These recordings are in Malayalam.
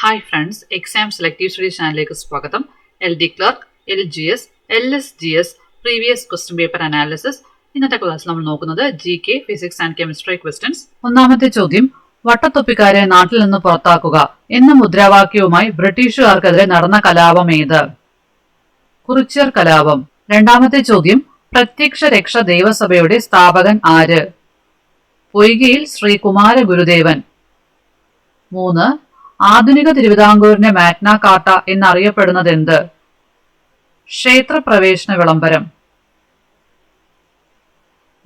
Hi friends exam selective study ചാനലിലേക്ക് സ്വാഗതം. L D clerk L G S L S G S previous question paper analysis ഇന്നത്തെ ക്ലാസ്സിൽ നമ്മൾ നോക്കുന്നത് G K physics and chemistry questions ഒന്നാമത്തെ ചോദ്യം വട്ടത്തൊപ്പിക്കാരെ നാട്ടിൽ നിന്ന് പുറത്താക്കുക എന്ന മുദ്രാവാക്യവുമായി ബ്രിട്ടീഷുകാർക്കെതിരെ നടന്ന കലാപം ഏത്? കുറിച്യർ കലാപം. രണ്ടാമത്തെ ചോദ്യം പ്രത്യക്ഷ രക്ഷ ദേവസഭയുടെ സ്ഥാപകൻ ആര്? പൊയ്കയിൽ ശ്രീകുമാര ഗുരുദേവൻ. മൂന്ന് ആധുനിക തിരുവിതാംകൂറിന്റെ മാഗ്ന കാട്ട എന്നറിയപ്പെടുന്നത് എന്ത് ക്ഷേത്രപ്രവേശന വിളംബരം.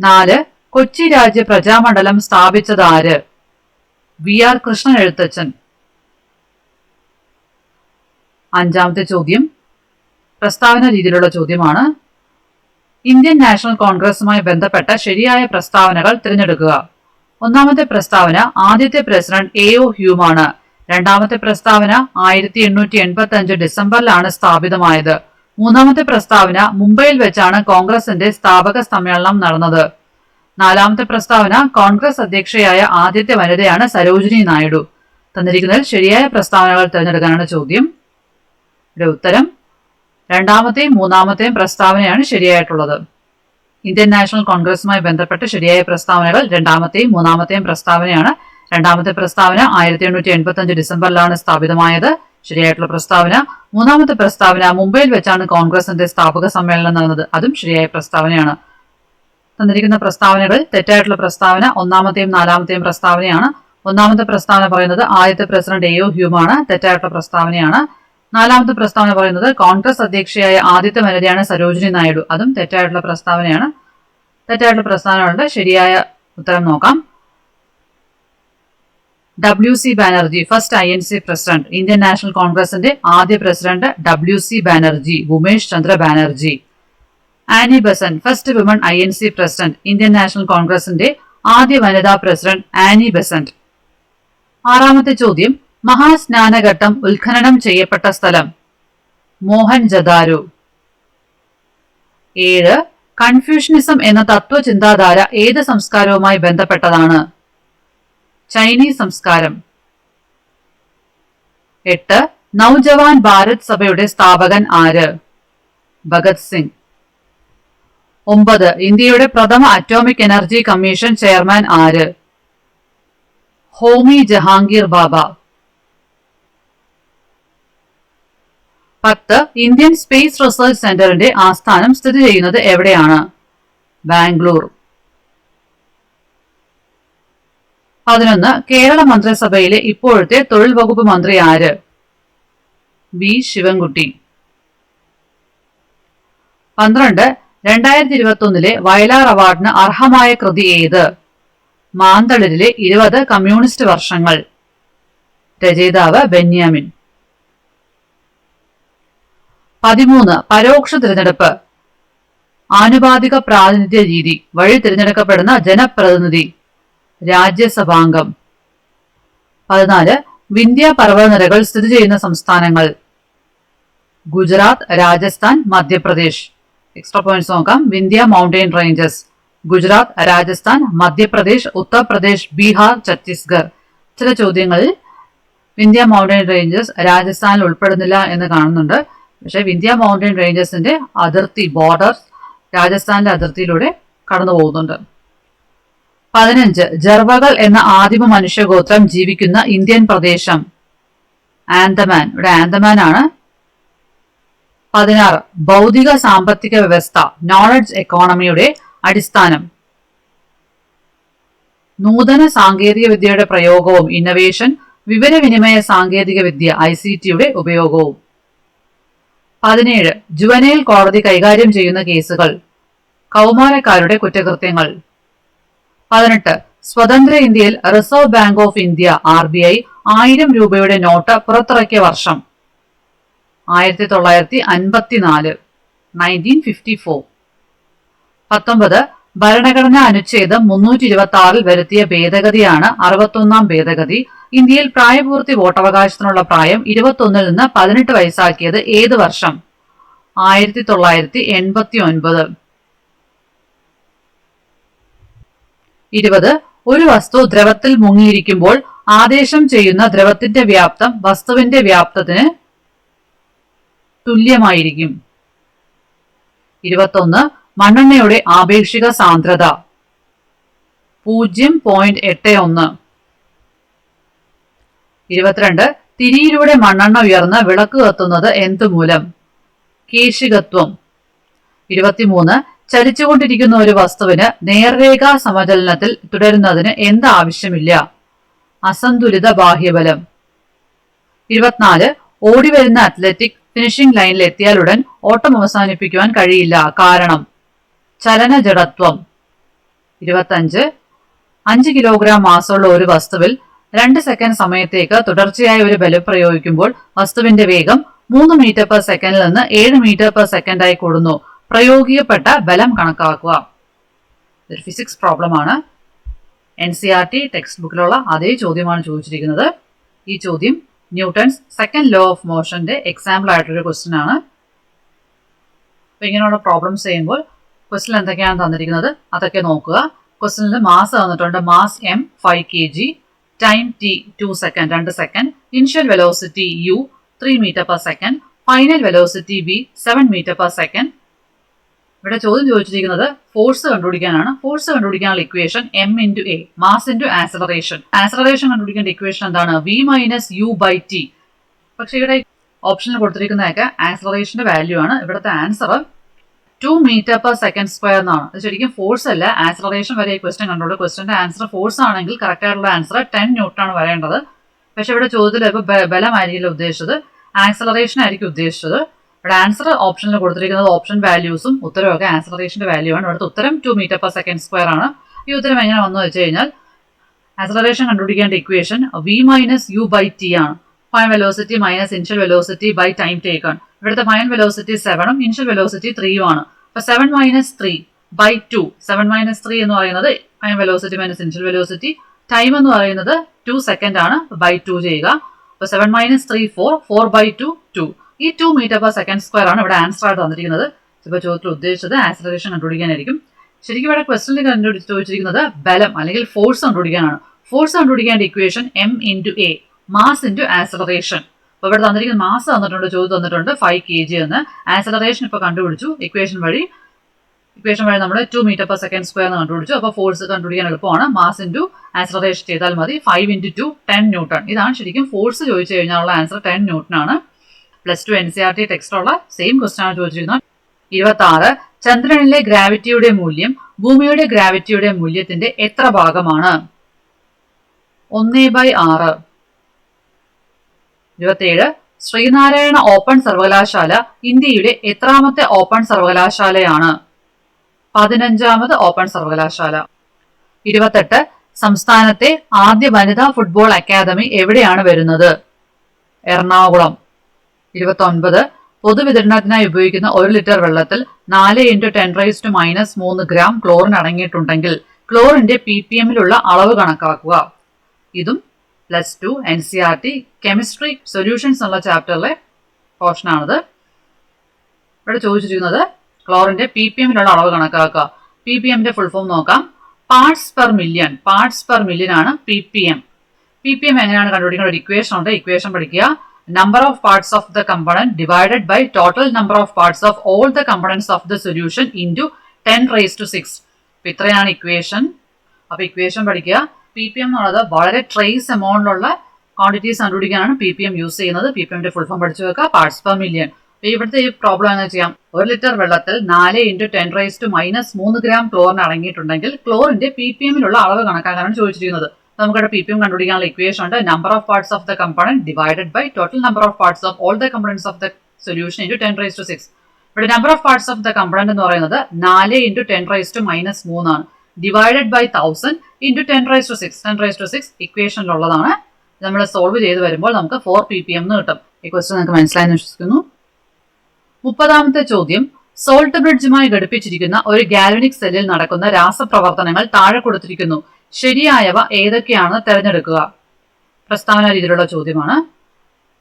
നാല് കൊച്ചി രാജ്യ പ്രജാമണ്ഡലം സ്ഥാപിച്ചത് ആര് വി ആർ കൃഷ്ണൻ എഴുത്തച്ഛൻ. അഞ്ചാമത്തെ ചോദ്യം പ്രസ്താവന രീതിയിലുള്ള ചോദ്യമാണ്. ഇന്ത്യൻ നാഷണൽ കോൺഗ്രസുമായി ബന്ധപ്പെട്ട ശരിയായ പ്രസ്താവനകൾ തിരഞ്ഞെടുക്കുക. ഒന്നാമത്തെ പ്രസ്താവന ആദ്യത്തെ പ്രസിഡന്റ് എ ഒ ഹ്യൂമാണ്. രണ്ടാമത്തെ പ്രസ്താവന ആയിരത്തി എണ്ണൂറ്റി എൺപത്തി അഞ്ച് ഡിസംബറിലാണ് സ്ഥാപിതമായത്. മൂന്നാമത്തെ പ്രസ്താവന മുംബൈയിൽ വെച്ചാണ് കോൺഗ്രസിന്റെ സ്ഥാപക സമ്മേളനം നടന്നത്. നാലാമത്തെ പ്രസ്താവന കോൺഗ്രസ് അധ്യക്ഷയായ ആദ്യത്തെ വനിതയാണ് സരോജിനി നായിഡു. തന്നിരിക്കുന്നതിൽ ശരിയായ പ്രസ്താവനകൾ തിരഞ്ഞെടുക്കാനാണ് ചോദ്യം. ഇവിടെ ഉത്തരം രണ്ടാമത്തെയും മൂന്നാമത്തെയും പ്രസ്താവനയാണ് ശരിയായിട്ടുള്ളത്. ഇന്ത്യൻ നാഷണൽ കോൺഗ്രസുമായി ബന്ധപ്പെട്ട് ശരിയായ പ്രസ്താവനകൾ രണ്ടാമത്തെയും മൂന്നാമത്തെയും പ്രസ്താവനയാണ് രണ്ടാമത്തെ പ്രസ്താവന ആയിരത്തി എണ്ണൂറ്റി എൺപത്തി അഞ്ച് ഡിസംബറിലാണ് സ്ഥാപിതമായത്. ശരിയായിട്ടുള്ള പ്രസ്താവന. മൂന്നാമത്തെ പ്രസ്താവന മുംബൈയിൽ വെച്ചാണ് കോൺഗ്രസിന്റെ സ്ഥാപക സമ്മേളനം നടന്നത്. അതും ശരിയായ പ്രസ്താവനയാണ്. തന്നിരിക്കുന്ന പ്രസ്താവനകൾ തെറ്റായിട്ടുള്ള പ്രസ്താവന. ഒന്നാമത്തെയും നാലാമത്തെയും പ്രസ്താവനയാണ്. ഒന്നാമത്തെ പ്രസ്താവന പറയുന്നത് ആദ്യത്തെ പ്രസിഡന്റ് എ ഒ ഹ്യൂമാണ്. തെറ്റായിട്ടുള്ള പ്രസ്താവനയാണ്. നാലാമത്തെ പ്രസ്താവന പറയുന്നത് കോൺഗ്രസ് അധ്യക്ഷയായ ആദ്യത്തെ വനിതയാണ് സരോജിനി നായിഡു. അതും തെറ്റായിട്ടുള്ള പ്രസ്താവനയാണ്. തെറ്റായിട്ടുള്ള പ്രസ്താവനകളുടെ ശരിയായ ഉത്തരം നോക്കാം. W C Banerjee first I N C president Indian national കോൺഗ്രസിന്റെ ആദ്യ president W C Banerjee Umesh Chandra Banerjee Annie Besant first women I N C president Indian national കോൺഗ്രസിന്റെ ആദ്യ വനിതാ പ്രസിഡന്റ് ആനി ബസന്റ് ആറാമത്തെ ചോദ്യം മഹാസ്നാനഘട്ടം ഉത്ഖനനം ചെയ്യപ്പെട്ട സ്ഥലം മോഹൻ ജദാരു. ഏഴ് കൺഫ്യൂഷനിസം എന്ന തത്വചിന്താധാര ഏത് സംസ്കാരവുമായി ബന്ധപ്പെട്ടതാണ്? ചൈനീസ് സംസ്കാരം. എട്ട്. നവജവാൻ ഭാരത് സഭയുടെ സ്ഥാപകൻ ആര്? ഭഗത് സിംഗ്. ഒമ്പത്. ഇന്ത്യയുടെ പ്രഥമ അറ്റോമിക് എനർജി കമ്മീഷൻ ചെയർമാൻ ആര്? ഹോമി ജഹാംഗീർ ബാബ. പത്ത്. ഇന്ത്യൻ സ്പേസ് റിസർച്ച് സെന്ററിന്റെ ആസ്ഥാനം സ്ഥിതി ചെയ്യുന്നത് എവിടെയാണ്? ബാംഗ്ലൂർ. പതിനൊന്ന് കേരള മന്ത്രിസഭയിലെ ഇപ്പോഴത്തെ തൊഴിൽ വകുപ്പ് മന്ത്രി ആര്? വി. ശിവൻകുട്ടി. പന്ത്രണ്ട് രണ്ടായിരത്തി ഇരുപത്തി ഒന്നിലെ വയലാർ അവാർഡിന് അർഹമായ കൃതി ഏത്? മാന്തളിരിലെ ഇരുപത് കമ്മ്യൂണിസ്റ്റ് വർഷങ്ങൾ. രചയിതാവ് ബെന്യാമിൻ. പതിമൂന്ന് പരോക്ഷ തിരഞ്ഞെടുപ്പ്. ആനുപാതിക പ്രാതിനിധ്യ രീതി വഴി തിരഞ്ഞെടുക്കപ്പെടുന്ന ജനപ്രതിനിധി. രാജ്യസഭാംഗം. പതിനാല് വിന്ധ്യ പർവതനിരകൾ സ്ഥിതി ചെയ്യുന്ന സംസ്ഥാനങ്ങൾ. ഗുജറാത്ത് രാജസ്ഥാൻ മധ്യപ്രദേശ്. എക്സ്ട്രാ പോയിന്റ്സ് നോക്കാം. Vindhya mountain ranges Gujarat Rajasthan Madhya Pradesh Uttar Pradesh Bihar Chhattisgarh. ചില ചോദ്യങ്ങളിൽ വിന്ധ്യ മൗണ്ടൻ റേഞ്ചസ് രാജസ്ഥാനിൽ ഉൾപ്പെടുന്നില്ല എന്ന് കാണുന്നുണ്ട്. പക്ഷെ വിന്ധ്യ മൗണ്ടൻ റേഞ്ചസിന്റെ അതിർത്തി ബോർഡർ രാജസ്ഥാനിലെ അതിർത്തിയിലൂടെ കടന്നു പോകുന്നുണ്ട് പതിനഞ്ച് ജർവകൾ എന്ന ആദിമ മനുഷ്യഗോത്രം ജീവിക്കുന്ന ഇന്ത്യൻ പ്രദേശം. ആൻഡമാൻ ഇവിടെ ആൻഡമാൻ ആണ് പതിനാറ് ഭൗതിക സാമ്പത്തിക വ്യവസ്ഥ നോളജ് എക്കോണമിയുടെ അടിസ്ഥാനം. നൂതന സാങ്കേതിക വിദ്യയുടെ പ്രയോഗവും ഇന്നവേഷൻ വിവരവിനിമയ സാങ്കേതിക വിദ്യ ഐ സി ടിയുടെ ഉപയോഗവും. പതിനേഴ് ജുവനൈൽ കോടതി കൈകാര്യം ചെയ്യുന്ന കേസുകൾ കൗമാരക്കാരുടെ കുറ്റകൃത്യങ്ങൾ. പതിനെട്ട്. സ്വതന്ത്ര ഇന്ത്യയിൽ reserve bank of India R B I ആയിരം രൂപയുടെ നോട്ട് പുറത്തിറക്കിയ വർഷം. ആയിരത്തി തൊള്ളായിരത്തി അൻപത്തിനാല് നയന്റീൻ ഫിഫ്റ്റി ഫോർ പത്തൊമ്പത് ഭരണഘടനാ അനുച്ഛേദം മുന്നൂറ്റി ഇരുപത്തി ആറിൽ വരുത്തിയ ഭേദഗതിയാണ് അറുപത്തൊന്നാം ഭേദഗതി. ഇന്ത്യയിൽ പ്രായപൂർത്തി വോട്ടവകാശത്തിനുള്ള പ്രായം ഇരുപത്തൊന്നിൽ നിന്ന് പതിനെട്ട് വയസ്സാക്കിയത് ഏത് വർഷം? ആയിരത്തി തൊള്ളായിരത്തി എൺപത്തി ഒൻപത് ഇരുപത്. ഒരു വസ്തു ദ്രവത്തിൽ മുങ്ങിയിരിക്കുമ്പോൾ ആദേശം ചെയ്യുന്ന ദ്രവത്തിന്റെ വ്യാപ്തം വസ്തുവിന്റെ വ്യാപ്തത്തിന് തുല്യമായിരിക്കും. ഇരുപത്തൊന്ന്. മണ്ണെണ്ണയുടെ ആപേക്ഷിക സാന്ദ്രത. പൂജ്യം പോയിന്റ് എട്ട് ഒന്ന്. ഇരുപത്തിരണ്ട്. തിരിയിലൂടെ മണ്ണെണ്ണ ഉയർന്ന് വിളക്ക് കത്തുന്നത് എന്തുമൂലം? കേശികത്വം. ഇരുപത്തിമൂന്ന്. ചലിച്ചുകൊണ്ടിരിക്കുന്ന ഒരു വസ്തുവിന് നേർരേഖാ സമചലനത്തിൽ തുടരുന്നതിന് എന്ത് ആവശ്യമില്ല? അസന്തുലിത ബാഹ്യബലം. ഇരുപത്തിനാല് ഓടിവരുന്ന അത്ലറ്റിക് ഫിനിഷിംഗ് ലൈനിൽ എത്തിയാലുടൻ ഓട്ടം അവസാനിപ്പിക്കുവാൻ കഴിയില്ല. കാരണം ചലന ജഡത്വം ഇരുപത്തഞ്ച് അഞ്ച് കിലോഗ്രാം മാസമുള്ള ഒരു വസ്തുവിൽ രണ്ട് സെക്കൻഡ് സമയത്തേക്ക് തുടർച്ചയായി ഒരു ബലം പ്രയോഗിക്കുമ്പോൾ വസ്തുവിന്റെ വേഗം മൂന്ന് മീറ്റർ പെർ സെക്കൻഡിൽ നിന്ന് ഏഴ് മീറ്റർ പെർ സെക്കൻഡായി കൂടുന്നു. പ്രയോഗിക്കപ്പെട്ട ബലം കണക്കാക്കുക. ഇതൊരു ഫിസിക്സ് പ്രോബ്ലം ആണ്. N C R T text ബുക്കിലുള്ള അതേ ചോദ്യമാണ് ചോദിച്ചിരിക്കുന്നത്. ഈ ചോദ്യം ന്യൂട്ടൺസ് സെക്കൻഡ് ലോ ഓഫ് മോഷന്റെ എക്സാമ്പിൾ ആയിട്ടൊരു ക്വസ്റ്റ്യൻ ആണ്. അപ്പൊ ഇങ്ങനെയുള്ള പ്രോബ്ലംസ് ചെയ്യുമ്പോൾ ക്വസ്റ്റ്യൻ എന്തൊക്കെയാണ് തന്നിരിക്കുന്നത്? അതൊക്കെ നോക്കുക. ക്വസ്റ്റ്യനിൽ മാസ് തന്നിട്ടുണ്ട്. Mass M five K G time T two second രണ്ട് second initial velocity U three metre per second final velocity V seven metre per second ഇവിടെ ചോദ്യം ചോദിച്ചിരിക്കുന്നത് ഫോഴ്സ് കണ്ടുപിടിക്കാനാണ്. ഫോഴ്സ് കണ്ടുപിടിക്കാനുള്ള equation M into A mass into acceleration acceleration കണ്ടുപിടിക്കേണ്ട equation എന്താണ്? V minus U by T പക്ഷേ ഇവിടെ ഓപ്ഷനിൽ കൊടുത്തിരിക്കുന്നതൊക്കെ ആക്സലറേഷന്റെ വാല്യൂ ആണ്. ഇവിടുത്തെ answer two metre per second square എന്നാണ്. അത് ശരിക്കും ഫോഴ്സ് അല്ല. ആക്സലറേഷൻ വരെ ഈ ക്വസ്റ്റൻ കണ്ടുള്ളൂ ക്വസ്റ്റന്റെ ആൻസർ ഫോഴ്സ് ആണെങ്കിൽ കറക്റ്റ് ആയിട്ടുള്ള ആൻസർ ടെൻ ന്യൂട്ടൺ ആണ് വരേണ്ടത്. പക്ഷെ ഇവിടെ ചോദ്യത്തിൽ ഇപ്പോൾ ബലമായിരിക്കില്ല ഉദ്ദേശിച്ചത്. ആക്സലറേഷൻ ആയിരിക്കും ഉദ്ദേശിച്ചത്. ഇവിടെ ആൻസർ ഓപ്ഷനിൽ കൊടുത്തിരിക്കുന്നത് ഓപ്ഷൻ വാല്യൂസും ഉത്തരവൊക്കെ റേഷന്റെ വാല്യൂ ആണ്. ഇവിടുത്തെ ഉത്തരം two metre per second square ആണ്. ഈ ഉത്തരം എങ്ങനെ വന്നു വെച്ച് കഴിഞ്ഞാൽ acceleration കണ്ടുപിടിക്കേണ്ട equation V minus U by T ആണ്. Final velocity minus initial velocity by time take ആണ് ഇവിടുത്തെ ഫൈൻ വെലോസിറ്റി സെവനും ഇൻഷ്യൽ വെലോസിറ്റി ത്രീയും ആണ്. അപ്പൊ seven minus three by two seven minus three എന്ന് പറയുന്നത് final velocity minus initial velocity time എന്ന് പറയുന്നത് ടു സെക്കൻഡ് ആണ് ബൈ ടു ചെയ്യുക. അപ്പൊ seven minus three four four by two two ഈ two metre per second square ആണ് ഇവിടെ ആൻസർ ആയിട്ട് തന്നിരിക്കുന്നത്. ഇപ്പോൾ ചോദ്യത്തിൽ ഉദ്ദേശിച്ചത് ആക്സലറേഷൻ കണ്ടുപിടിക്കാനായിരിക്കും. ശരിക്കും ഇവിടെ ക്വസ്റ്റനിൽ കണ്ടുപിടിച്ച് ചോദിച്ചിരിക്കുന്നത് ബലം അല്ലെങ്കിൽ ഫോഴ്സ് കണ്ടുപിടിക്കാനാണ്. Force കണ്ടുപിടിക്കേണ്ട equation M into A mass into acceleration അപ്പോൾ ഇവിടെ തന്നിരിക്കുന്ന മാസ് തന്നിട്ടുണ്ട് ചോദ്യം തന്നിട്ടുണ്ട് ഫൈവ് കെ ജി എന്ന്. ആക്സലറേഷൻ ഇപ്പോൾ കണ്ടുപിടിച്ചു. ഇക്വേഷൻ വഴി ഇക്വേഷൻ വഴി നമ്മൾ two metre per second square എന്ന് കണ്ടുപിടിച്ചു. അപ്പോൾ ഫോഴ്സ് കണ്ടുപിടിക്കാൻ എളുപ്പമാണ്. മാസ് ഇന്റു ആക്സലറേഷൻ ചെയ്താൽ മതി. Five into two ten newton ഇതാണ് ശരിക്കും ഫോഴ്സ് ചോദിച്ചു കഴിഞ്ഞാലുള്ള ആൻസർ ടെൻ ന്യൂട്ടൺ ആണ്. Plus two N C R T ടെക്സ്റ്റുള്ള same question ആണ് ചോദിച്ചിരുന്നത് ഇരുപത്തി ആറ് ചന്ദ്രനിലെ ഗ്രാവിറ്റിയുടെ മൂല്യം ഭൂമിയുടെ ഗ്രാവിറ്റിയുടെ മൂല്യത്തിന്റെ എത്ര ഭാഗമാണ്? ഒന്നേ ബൈ ആറ്. ഇരുപത്തിയേഴ് ശ്രീനാരായണ ഓപ്പൺ സർവകലാശാല ഇന്ത്യയുടെ എത്രാമത്തെ ഓപ്പൺ സർവകലാശാലയാണ്? പതിനഞ്ചാമത് ഓപ്പൺ സർവകലാശാല. ഇരുപത്തെട്ട് സംസ്ഥാനത്തെ ആദ്യ വനിതാ ഫുട്ബോൾ അക്കാദമി എവിടെയാണ് വരുന്നത്? എറണാകുളം. ഇരുപത്തൊൻപത്. പൊതുവിതരണത്തിനായി ഉപയോഗിക്കുന്ന ഒരു ലിറ്റർ വെള്ളത്തിൽ നാല് into ten raise to minus മൂന്ന് ഗ്രാം ക്ലോറിൻ അടങ്ങിയിട്ടുണ്ടെങ്കിൽ ക്ലോറിന്റെ പി പി എമ്മിലുള്ള അളവ് കണക്കാക്കുക. ഇതും plus two N C R T chemistry solutions എന്നുള്ള ചാപ്റ്ററിലെ പോർഷനാണിത് ഇവിടെ ചോദിച്ചിരിക്കുന്നത് ക്ലോറിന്റെ പി പി എമ്മിലുള്ള അളവ് കണക്കാക്കുക. പി പി എമ്മിന്റെ ഫുൾ ഫോം നോക്കാം. Parts per million parts per million ആണ് P P M P P M എങ്ങനെയാണ് കണ്ടുപിടിക്കുന്നത് ഒരു ഇക്വേഷൻ ഉണ്ട്. ഇക്വേഷൻ പഠിക്കുക. Number of parts of the component divided by total number of parts of all the components of the solution into 10 raised to 6 അപ്പൊ ഇത്രയാണ് ഇക്വേഷൻ അപ്പോൾ ഇക്വേഷൻ പഠിക്കുക. പി പി എം എന്നുള്ളത് വളരെ ട്രേസ് എമൗണ്ടിലുള്ള ക്വാണ്ടിറ്റീസ് കണ്ടുപിടിക്കാനാണ് പി പി എം യൂസ് ചെയ്യുന്നത്. പി പി എമ്മിന്റെ ഫുൾ ഫോം പഠിച്ചു വെക്കുക. പാർട്സ് പെർ മില്യൺ ഇവിടുത്തെ ഈ പ്രോബ്ലം എന്താ ചെയ്യാം? ഒരു ലിറ്റർ വെള്ളത്തിൽ നാല് into ten raise to minus മൂന്ന് ഗ്രാം ക്ലോറിന് അടങ്ങിയിട്ടുണ്ടെങ്കിൽ ക്ലോറിന്റെ പി പി എമ്മിലുള്ള അളവ് കണക്കാക്കാനാണ് ചോദിച്ചിരിക്കുന്നത്. നമുക്കിവിടെ പി പി എം കണ്ടുപിടിക്കാനുള്ള ഇക്വേഷൻ ഉണ്ട്. Number of parts of the component divided by total number of parts of all the components of the solution into ten raise to six ഇവിടെ number of parts of the component എന്ന് പറയുന്നത് നാല് into ten raise to minus മൂന്നാണ് divided by thousand into ten raise to six ten raise to six ഇക്വേഷനിലുള്ളതാണ് നമ്മൾ സോൾവ് ചെയ്ത് വരുമ്പോൾ നമുക്ക് ഫോർ പി പി എം എന്ന് കിട്ടും. ഈ ക്വസ്റ്റ്യൻ നിങ്ങൾക്ക് മനസ്സിലായെന്ന് വിശ്വസിക്കുന്നു. മുപ്പതാമത്തെ ചോദ്യം. സോൾട്ട് ബ്രിഡ്ജുമായി ഘടിപ്പിച്ചിരിക്കുന്ന ഒരു ഗാലനിക് സെല്ലിൽ നടക്കുന്ന രാസപ്രവർത്തനങ്ങൾ താഴെ കൊടുത്തിരിക്കുന്നു. ശരിയായവ ഏതൊക്കെയാണെന്ന് തിരഞ്ഞെടുക്കുക? പ്രസ്താവന രീതിയിലുള്ള ചോദ്യമാണ്.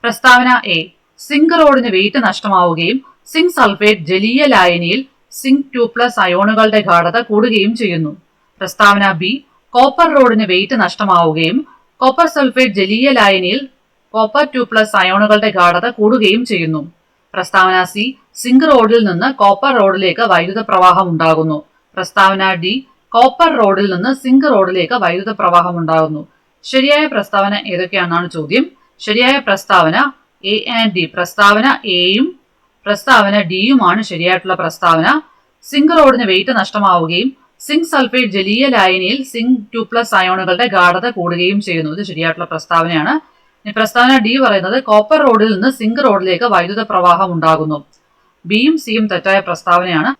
പ്രസ്താവന എ സിങ്ക് റോഡിന് വെയിറ്റ് നഷ്ടമാവുകയും സിങ്ക് സൾഫേറ്റ് ജലീയ ലായനിയിൽ സിങ്ക് ടു പ്ലസ് അയോണുകളുടെ ഗാഠത കൂടുകയും ചെയ്യുന്നു. പ്രസ്താവന ബി കോപ്പർ റോഡിന് വെയിറ്റ് നഷ്ടമാവുകയും കോപ്പർ സൾഫേറ്റ് ജലീയ ലായനിയിൽ കോപ്പർ ടു പ്ലസ് അയോണുകളുടെ ഗാഠത കൂടുകയും ചെയ്യുന്നു. പ്രസ്താവന സി സിങ്ക് റോഡിൽ നിന്ന് കോപ്പർ റോഡിലേക്ക് വൈദ്യുത പ്രവാഹം ഉണ്ടാകുന്നു. പ്രസ്താവന ഡി കോപ്പർ റോഡിൽ നിന്ന് സിങ്ക് റോഡിലേക്ക് വൈദ്യുത പ്രവാഹം ഉണ്ടാകുന്നു. ശരിയായ പ്രസ്താവന ഏതൊക്കെയാണെന്നാണ് ചോദ്യം. ശരിയായ പ്രസ്താവന എ ആൻഡ് ഡി പ്രസ്താവന എയും പ്രസ്താവന ഡിയുമാണ് ശരിയായിട്ടുള്ള പ്രസ്താവന. സിങ്ക് റോഡിന് വെയിറ്റ് നഷ്ടമാവുകയും സിങ്ക് സൾഫേറ്റ് ജലീയ ലായനിയിൽ സിങ്ക് ടു പ്ലസ് അയോണുകളുടെ ഗാഠത കൂടുകയും ചെയ്യുന്നു. ഇത് ശരിയായിട്ടുള്ള പ്രസ്താവനയാണ്. പ്രസ്താവന ഡി പറയുന്നത് കോപ്പർ റോഡിൽ നിന്ന് സിങ്ക് റോഡിലേക്ക് വൈദ്യുത പ്രവാഹം ഉണ്ടാകുന്നു. ബിയും സിയും തെറ്റായ പ്രസ്താവനയാണ്.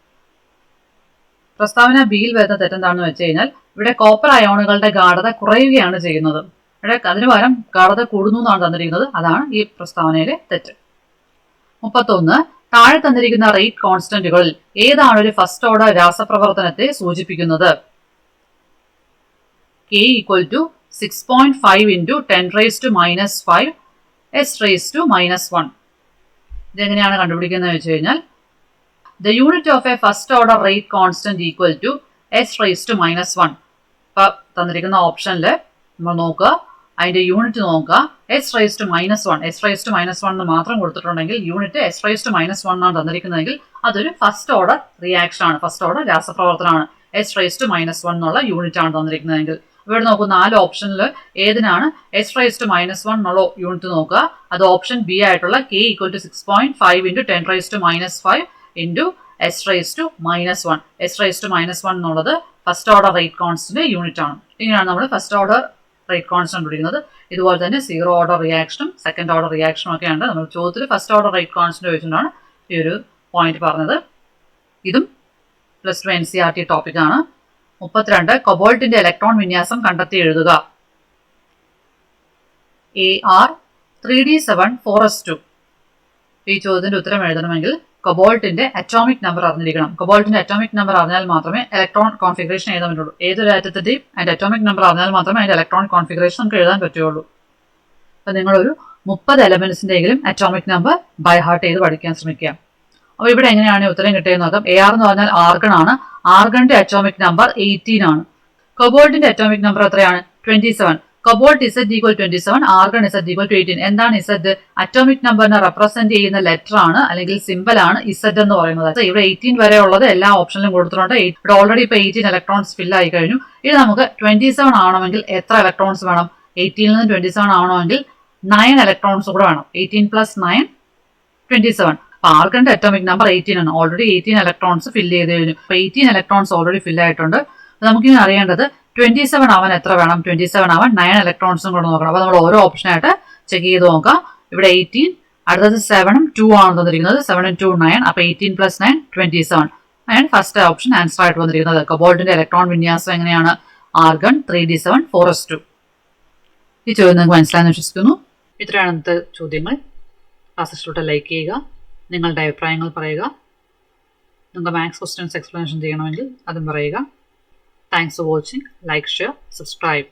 പ്രസ്താവന ബിയിൽ വരുന്ന തെറ്റെന്താണെന്ന് വെച്ച് കഴിഞ്ഞാൽ ഇവിടെ കോപ്പർ അയോണുകളുടെ ഗാഠത കുറയുകയാണ് ചെയ്യുന്നത്. ഇവിടെ അതിനു പകരം ഗാഠത കൂടുന്നു എന്നാണ് തന്നിരിക്കുന്നത്. അതാണ് ഈ പ്രസ്താവനയിലെ തെറ്റ്. മുപ്പത്തൊന്ന് താഴെ തന്നിരിക്കുന്ന റേറ്റ് കോൺസ്റ്റന്റുകളിൽ ഏതാണ് ഒരു ഫസ്റ്റ് ഓർഡർ രാസപ്രവർത്തനത്തെ സൂചിപ്പിക്കുന്നത്? K equal to six point five into ten raise to minus five S raise to minus one ഇതെങ്ങനെയാണ് കണ്ടുപിടിക്കുന്നത് വെച്ച് കഴിഞ്ഞാൽ the unit of a first order rate constant equal to S raise to minus one ഇപ്പൊ തന്നിരിക്കുന്ന ഓപ്ഷനിൽ നമ്മൾ നോക്കുക. അതിന്റെ യൂണിറ്റ് നോക്കുക. S raise to minus one S raise to minus one എന്ന് മാത്രം കൊടുത്തിട്ടുണ്ടെങ്കിൽ unit S raise to minus one ആണ് തന്നിരിക്കുന്നതെങ്കിൽ അതൊരു ഫസ്റ്റ് ഓർഡർ റിയാക്ഷൻ ആണ്. First order രാസപ്രവർത്തനമാണ്. S raise to minus one എന്നുള്ള യൂണിറ്റ് ആണ് തന്നിരിക്കുന്നതെങ്കിൽ. ഇവിടെ നോക്കൂ നാല് ഓപ്ഷനിൽ ഏതിനാണ് S raise to minus one എന്നുള്ള യൂണിറ്റ് നോക്കുക. അത് ഓപ്ഷൻ ബി ആയിട്ടുള്ള K equal to six point five into ten raise to minus five into S raise to minus one S raise to minus one എന്നുള്ളത് first order rate constant unit ആണ്. ഇങ്ങനെയാണ് നമ്മൾ ഫസ്റ്റ് ഓർഡർ റേറ്റ് കോൺസ്റ്റന്റ് പിടിക്കുന്നത് ഇതുപോലെ തന്നെ സീറോ ഓർഡർ റിയാക്ഷനും സെക്കൻഡ് ഓർഡർ റിയാക്ഷനും ഒക്കെ ഉണ്ട് നമ്മൾ ചോദ്യത്തിൽ ഫസ്റ്റ് ഓർഡർ റേറ്റ് കോൺസ്റ്റന്റ് ചോദിച്ചിട്ടാണ് ഈ ഒരു പോയിന്റ് പറഞ്ഞത്. ഇതും plus two N C R T ടോപ്പിക്കാണ് മുപ്പത്തിരണ്ട് കൊബോൾട്ടിന്റെ ഇലക്ട്രോൺ വിന്യാസം കണ്ടെത്തി എഴുതുക. A R three D seven four S two ഈ ചോദ്യത്തിന്റെ ഉത്തരം എഴുതണമെങ്കിൽ കൊബോൾട്ടിന്റെ അറ്റോമിക് നമ്പർ അറിഞ്ഞിരിക്കണം. കൊബോൾട്ടിന്റെ അറ്റോമിക് നമ്പർ അറിഞ്ഞാൽ മാത്രമേ ഇലക്ട്രോൺ കോൺഫിഗറേഷൻ എഴുതാൻ പറ്റുള്ളൂ. ഏതൊരു ആറ്റത്തിന്റെയും അതിന്റെ അറ്റോമിക് നമ്പർ അറിഞ്ഞാൽ മാത്രമേ അതിന്റെ ഇലക്ട്രോൺ കോൺഫിഗറേഷൻ നമുക്ക് എഴുതാൻ പറ്റുള്ളൂ അപ്പൊ നിങ്ങളൊരു മുപ്പത് എലമെന്റ്സിന്റെങ്കിലും അറ്റോമിക് നമ്പർ ബൈ ഹാർട്ട് ചെയ്ത് പഠിക്കാൻ ശ്രമിക്കുക. അപ്പൊ ഇവിടെ എങ്ങനെയാണ് ഉത്തരം കിട്ടിയെന്ന് നോക്കാം. എ ആർ എന്ന് പറഞ്ഞാൽ ആർഗൺ ആണ്. ആർഗണിന്റെ അറ്റോമിക് നമ്പർ എയ്റ്റീൻ ആണ്. കൊബോൾട്ടിന്റെ അറ്റോമിക് നമ്പർ എത്രയാണ്? Twenty seven cobalt Z equal twenty seven argon Z equal to eighteen എന്താണ് ഇസഡ് അറ്റോമിക് നമ്പറിനെ റെപ്രസെന്റ് ചെയ്യുന്ന ലെറ്റർ ആണ് അല്ലെങ്കിൽ സിമ്പിൾ ആണ് ഇസഡ് എന്ന് പറയുന്നത്. ഇവിടെ എയ്റ്റീൻ വരെ ഉള്ളത് എല്ലാ ഓപ്ഷനിലും കൊടുത്തിട്ടുണ്ട്. ഇവിടെ ഓൾറെഡി ഇപ്പൊ എയ്റ്റീൻ ഇലക്ട്രോൺസ് ഫിൽ ആയി കഴിഞ്ഞു. ഇത് നമുക്ക് ട്വന്റി സെവൻ ആവണമെങ്കിൽ എത്ര ഇലക്ട്രോൺസ് വേണം? എയ്റ്റീനിൽ നിന്ന് ട്വന്റി സെവൻ ആവണമെങ്കിൽ നയൻ ഇലക്ട്രോൺസ് കൂടെ വേണം. Eighteen plus nine twenty seven അപ്പൊ ആർഗന്റെ അറ്റോമിക് നമ്പർ എയ്റ്റീൻ ആണ്. ഓൾറെഡി എയ്റ്റീൻ ഇലക്ട്രോൺസ് ഫില്ല് ചെയ്ത് കഴിഞ്ഞു. അപ്പൊ എയ്റ്റീൻ ഇലക്ട്രോൺസ് ഓൾറെഡി ഫില്ല് ആയിട്ടുണ്ട്. നമുക്കിനി അറിയേണ്ടത് ട്വന്റി സെവൻ ആവാൻ എത്ര വേണം? ട്വന്റി സെവൻ ആവാൻ നയൻ ഇലക്ട്രോൺസും കൂടെ നോക്കണം. അപ്പൊ നമ്മൾ ഓരോ ഓപ്ഷനായിട്ട് ചെക്ക് ചെയ്ത് നോക്കാം. ഇവിടെ എയ്റ്റീൻ അടുത്തത് സെവനും ടു ആണ് തന്നിരിക്കുന്നത്. സെവനും ടു നയൻ അപ്പൊ eighteen plus nine twenty seven nine first option answer ആയിട്ട് വന്നിരിക്കുന്നത്. കബോൾഡിന്റെ ഇലക്ട്രോൺ വിന്യാസം എങ്ങനെയാണ്? Argon three D seven four S two ഈ ചോദ്യം നിങ്ങൾക്ക് മനസ്സിലായെന്ന് വിശ്വസിക്കുന്നു. ഇത്രയാണ് ഇന്നത്തെ ചോദ്യങ്ങൾ ക്ലാസ് ലൈക്ക് ചെയ്യുക. നിങ്ങളുടെ അഭിപ്രായങ്ങൾ പറയുക. നിങ്ങൾക്ക് മാത്സ് ക്വസ്റ്റ്യൻസ് എക്സ്പ്ലനേഷൻ ചെയ്യണമെങ്കിൽ അതും പറയുക. Thanks for watching. Like, share, subscribe.